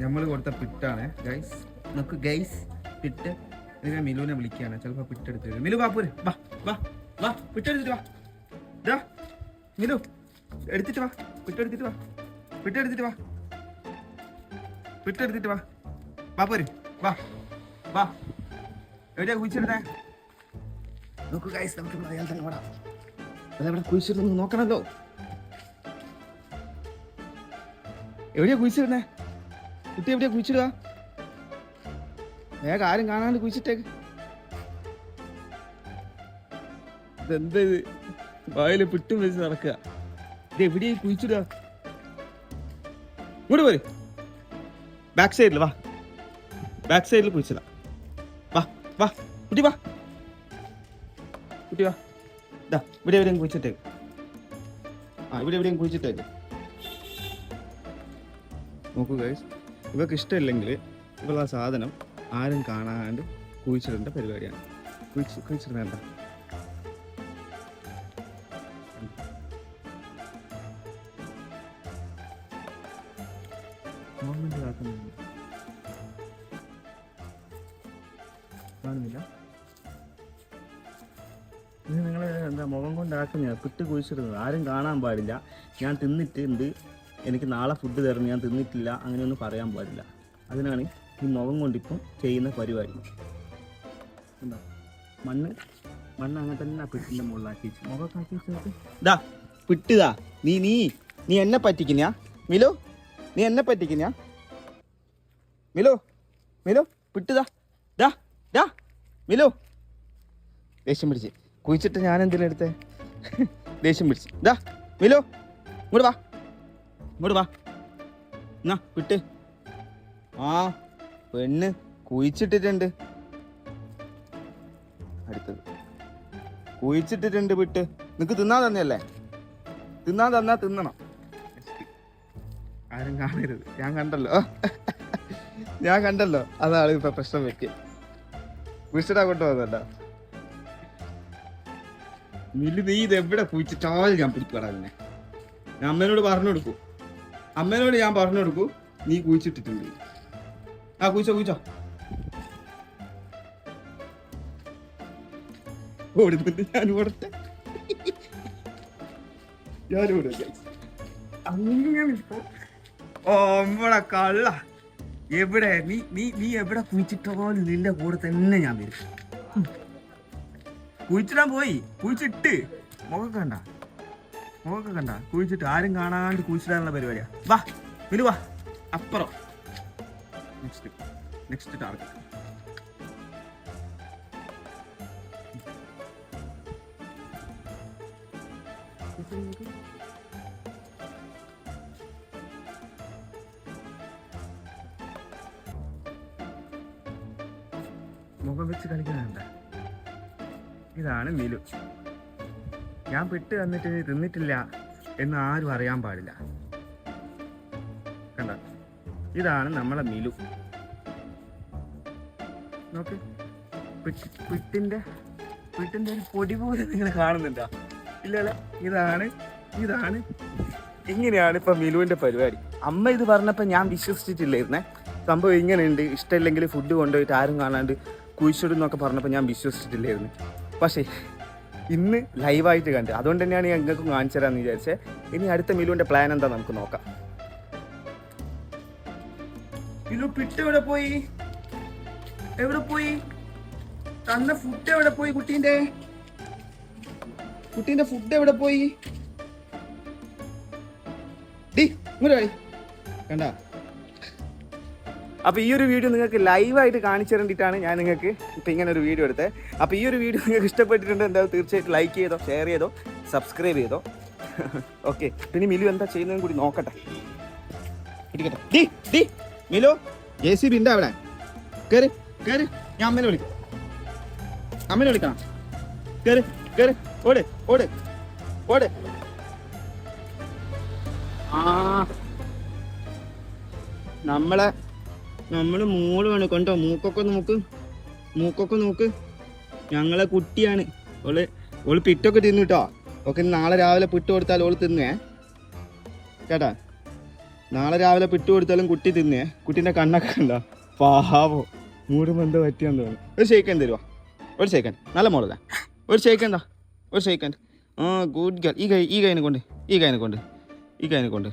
നമ്മൾ കൊടുത്ത പിട്ടാണ് ഗൈസ് നമുക്ക് ഗൈസ് പിട്ട്. ഇതിനെ മിലുവിനെ വിളിക്കുകയാണ്. ചിലപ്പോൾ പിട്ടെടുത്ത് മിലു ബാപ്പൂര് വാ വാ വാ പിട്ടെടുത്തിട്ട് വാ. ഇതാ മിലു എടുത്തിട്ട് വാ. പിട്ടെടുത്തിട്ട് വാ. പിട്ടെടുത്തിട്ട് വാ. പിട്ടെടുത്തിട്ട് വാ. ബാപ്പൂര് വാ വാ. എവിടെയാ കുഴിച്ചെടുത്തേ നോക്കൂ ഗൈസ് നമുക്ക് അയാൾ തന്നെ വേണം അതെവിടെ കുഴിച്ചിരുന്നു നോക്കണല്ലോ. എവിടെയാ കുഴിച്ചിരുന്നേ കുട്ടി എവിടെയാ കുഴിച്ചിടുക? വേഗം ആരും കാണാണ്ട് കുഴിച്ചിട്ടേക്ക്. ഇതെന്താ ഇത്? വായിൽ പിട്ടും വെച്ച് നടക്കുക. ഇത് എവിടെയാ കുഴിച്ചിടുക? ഇങ്ങോട്ട് പോര്. ബാക്ക് സൈഡിൽ വാ. ബാക്ക് സൈഡിൽ കുഴിച്ചിടാം. വാ വാ. കുട്ടി വാ. കുട്ടി വാ. ഇതാ ഇവിടെ എവിടെയും കുഴിച്ചിട്ടേക്ക്. ആ ഇവിടെ എവിടെയും കുഴിച്ചിട്ടേക്ക്. നോക്കൂ ഗൈസ് ഇവർക്ക് ഇഷ്ടമില്ലെങ്കിൽ ഇവരുടെ സാധനം ആരും കാണാണ്ട് കുഴിച്ചിടേണ്ട പരിപാടിയാണ്. കുഴിച്ച് കാണുന്നില്ല. ഇത് നിങ്ങൾ എന്താ മുഖം കൊണ്ടാക്കുന്ന പിട്ട് കുഴിച്ചിടുന്നത്. ആരും കാണാൻ പാടില്ല. ഞാൻ തിന്നിട്ടുണ്ട്. എനിക്ക് നാളെ ഫുഡ് തരണം ഞാൻ തിന്നിട്ടില്ല അങ്ങനെയൊന്നും പറയാൻ പാടില്ല. അതിനാണ് ഈ മുഖം കൊണ്ടിപ്പം ചെയ്യുന്ന പരിപാടി. എന്താ? മണ്ണ്? മണ്ണ് അങ്ങനെ തന്നെ പിട്ടിന്റെ മുകളിലാക്കി വെച്ച്. ഇതാ പിട്ടുതാ നീ നീ നീ എന്നെ പറ്റിക്കുന്നയാ മിലു നീ എന്നെ പറ്റിക്കുന്നയാ മിലു മിലു പിട്ടുതാ ഡാ ഡാ മിലു. ദേഷ്യം പിടിച്ച്. കുഴിച്ചിട്ട് ഞാൻ എന്തിനാ എടുത്തേ? ദേഷ്യം പിടിച്ച്. ദാ മിലു ഇങ്ങോട്ട് വാ. ഇങ്ങോട്ട് വാ. എന്നാ വിട്ട്. ആ പെണ്ണ് കുഴിച്ചിട്ടിട്ടുണ്ട്. അടുത്തത്. കുഴിച്ചിട്ടിട്ടുണ്ട് വിട്ട്. നിനക്ക് തിന്നാൻ തന്നെയല്ലേ? തിന്നാൻ തന്നാ തിന്നണം. ആരും കാണരുത്. ഞാൻ കണ്ടല്ലോ. ഞാൻ കണ്ടല്ലോ. അതാണ് ഇപ്പൊ പ്രശ്നം പറ്റിയത് വിളിച്ചിട്ടാ കൊണ്ടുപോകുന്നുണ്ടോ മില്ലു നീ ഇത് എവിടെ കുഴിച്ചിട്ടാലും ഞാൻ പിടിക്കടാ അതിനെ ഞാൻ അമ്മേനോട് പറഞ്ഞു കൊടുക്കൂ. അമ്മേനോട് ഞാൻ പറഞ്ഞു കൊടുക്കൂ നീ കുഴിച്ചിട്ടിട്ടുണ്ട്. ആ കുഴിച്ചോ കുഴിച്ചോ. ഓടുന്നുണ്ട് ഞാൻ ഓടട്ടെ. ഞാൻ ഓടും guys. അങ്ങനെ ഓമ്പളെ കള്ള. എവിടെ? നീ നീ നീ എവിടെ കുഴിച്ചിട്ടോ നിന്റെ കൂടെ തന്നെ ഞാൻ വരും. കുഴിച്ചിടാൻ പോയി. കുഴിച്ചിട്ട് മുഖം കണ്ട. മുഖമൊക്കെ കണ്ട? കുഴിച്ചിട്ട് ആരും കാണാണ്ട് കുഴിച്ചിടാനുള്ള പരിപാടിയാ. വാ വിലു വാ. അപ്പുറം. നെക്സ്റ്റ് നെക്സ്റ്റ് ടാർഗറ്റ് മുഖം വെച്ച് കളിക്കുന്നുണ്ട് ഇതാണ് മിലു ഞാൻ വിട്ട് തന്നിട്ട് തിന്നിട്ടില്ല എന്ന് ആരും അറിയാൻ പാടില്ല. കണ്ട? ഇതാണ് നമ്മളെ മിലു. നോക്ക്. പിട്ട്- പിട്ടിന്റെ പിട്ടിന്റെ ഒരു പൊടി പോലെ നിങ്ങൾ കാണുന്നുണ്ടോ? ഇല്ലല്ല? ഇതാണ് ഇതാണ്. ഇങ്ങനെയാണ് ഇപ്പൊ മിലുവിന്റെ പരിപാടി. അമ്മ ഇത് പറഞ്ഞപ്പോ ഞാൻ വിശ്വസിച്ചിട്ടില്ലായിരുന്നേ. സംഭവം ഇങ്ങനെയുണ്ട്. ഇഷ്ടമില്ലെങ്കിൽ ഫുഡ് കൊണ്ടുപോയിട്ട് ആരും കാണാണ്ട് കുഴിച്ചിടുന്നൊക്കെ പറഞ്ഞപ്പോൾ ഞാൻ വിശ്വസിച്ചിട്ടില്ലായിരുന്നു. പക്ഷേ ഇന്ന് ലൈവായിട്ട് കണ്ട്. അതുകൊണ്ട് തന്നെയാണ് ഞാൻ നിങ്ങൾക്കും കാണിച്ചു തരാമെന്ന് വിചാരിച്ചത് ഇനി അടുത്ത മിലുവിന്റെ പ്ലാൻ എന്താ നമുക്ക് നോക്കാം. മിലു പിട്ട് എവിടെ പോയി? എവിടെ പോയി? തന്ന ഫുഡ് എവിടെ പോയി കുട്ടീന്റെ കുട്ടീന്റെ ഫുഡ് എവിടെ പോയി? ഡി ഇങ്ങോട്ട് കളി കണ്ട? അപ്പോൾ ഈ ഒരു വീഡിയോ നിങ്ങൾക്ക് ലൈവായിട്ട് കാണിച്ചു തരേണ്ടിയിട്ടാണ് ഞാൻ നിങ്ങൾക്ക് ഇപ്പോൾ ഇങ്ങനെ ഒരു വീഡിയോ എടുത്തത്. അപ്പോൾ ഈ ഒരു വീഡിയോ നിങ്ങൾക്ക് ഇഷ്ടപ്പെട്ടിട്ടുണ്ട് എന്താ തീർച്ചയായിട്ടും ലൈക്ക് ചെയ്തോ ഷെയർ ചെയ്തോ സബ്സ്ക്രൈബ് ചെയ്തോ. ഓക്കെ പിന്നെ മിലു എന്താ ചെയ്യുന്നതും കൂടി നോക്കട്ടെ. മിലു ജെ സി അവിടെ. കയറി കയറി ഞാൻ അമ്മേനെ വിളിക്കാം അമ്മേനെ വിളിക്കണം. കയറി കയറി ഓട് ഓട് ഓട്. ആ നമ്മളെ നമ്മൾ മോൾ വേണം. കണ്ടോ? മൂക്കൊക്കെ നോക്ക്. മൂക്കൊക്കെ നോക്ക്. ഞങ്ങളെ കുട്ടിയാണ്. ഓൾ ഓൾ പിറ്റൊക്കെ തിന്നു കേട്ടോ ഓക്കെ നാളെ രാവിലെ പിട്ട് കൊടുത്താൽ ഓൾ തിന്നേ. കേട്ടാ? നാളെ രാവിലെ പിട്ട് കൊടുത്താലും കുട്ടി തിന്നേ. കുട്ടീന്റെ കണ്ണൊക്കെ ഉണ്ടോ പാവോ. മൂടുമെന്തോ പറ്റിയാന്ന് തോന്നുന്നു. ഒരു ഷേക്കൻ തരുവാ ഒരു ഷേക്കൻ നല്ല മോളല്ല? ഒരു ഷേക്കൻ എന്താ ഒരു ഷേക്കൻ ആ ഗുഡ് ഗേൾ ഈ കൈ ഈ കൈനെ കൊണ്ട്. ഈ കൈനെ കൊണ്ട്. ഈ കൈനെ കൊണ്ട്.